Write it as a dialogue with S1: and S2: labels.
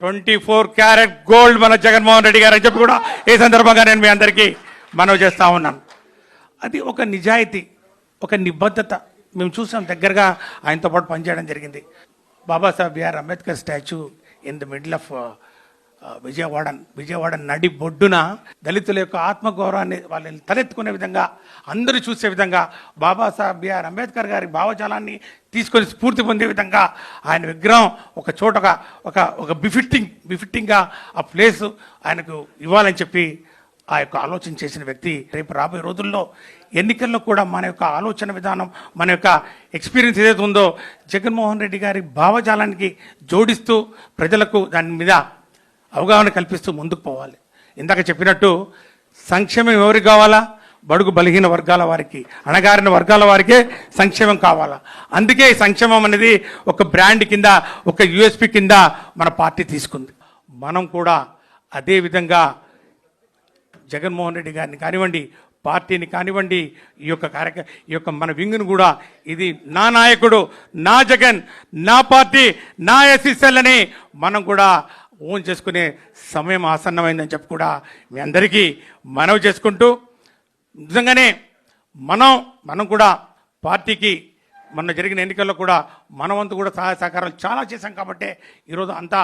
S1: Twenty four carat gold మన జగన్మోహన్ రెడ్డి గారు అని చెప్పి కూడా ఈ సందర్భంగా నేను మీ అందరికీ మనవి చేస్తా ఉన్నాను. అది ఒక నిజాయితీ ఒక నిబద్ధత. మేము చూసాం దగ్గరగా ఆయనతో పాటు పనిచేయడం జరిగింది. Babasaheb B R Ambedkar statue in the middle of Vijayawada Vijayawada నడి బొడ్డున దళితుల యొక్క ఆత్మగౌరవాన్ని వాళ్ళని తలెత్తుకునే విధంగా అందరూ చూసే విధంగా బాబాసాహెబ్ బిఆర్ అంబేద్కర్ గారి భావజాలాన్ని తీసుకొని స్ఫూర్తి పొందే విధంగా ఆయన విగ్రహం ఒక చోటగా ఒక ఒక బిఫిట్టింగ్ బిఫిట్టింగ్గా ఆ ప్లేస్ ఆయనకు ఇవ్వాలని చెప్పి ఆ యొక్క ఆలోచన చేసిన వ్యక్తి. రేపు రాబోయే రోజుల్లో ఎన్నికల్లో కూడా మన యొక్క ఆలోచన విధానం మన యొక్క ఎక్స్పీరియన్స్ ఏదైతే ఉందో జగన్మోహన్ రెడ్డి గారి భావజాలానికి జోడిస్తూ ప్రజలకు దాని మీద అవగాహన కల్పిస్తూ ముందుకు పోవాలి. ఇందాక చెప్పినట్టు సంక్షేమం ఎవరికి కావాలా? బడుగు బలహీన వర్గాల వారికి అణగారిన వర్గాల వారికే సంక్షేమం కావాలా? అందుకే సంక్షేమం అనేది ఒక బ్రాండ్ కింద ఒక యుఎస్పి కింద మన పార్టీ తీసుకుంది. మనం కూడా అదే విధంగా జగన్మోహన్ రెడ్డి గారిని కానివ్వండి పార్టీని కానివ్వండి ఈ యొక్క కార్యక్ర ఈ యొక్క మన వింగ్ను కూడా ఇది నా నాయకుడు నా జగన్ నా పార్టీ నా ఎస్ఎస్ఎల్ అని మనం కూడా ఓన్ చేసుకునే సమయం ఆసన్నమైందని చెప్పి కూడా మీ అందరికీ మనవి చేసుకుంటూ నిజంగానే మనం మనం కూడా పార్టీకి మొన్న జరిగిన ఎన్నికల్లో కూడా మనవంతు కూడా సహాయ సహకారాలు చాలా చేశాం కాబట్టి ఈరోజు అంతా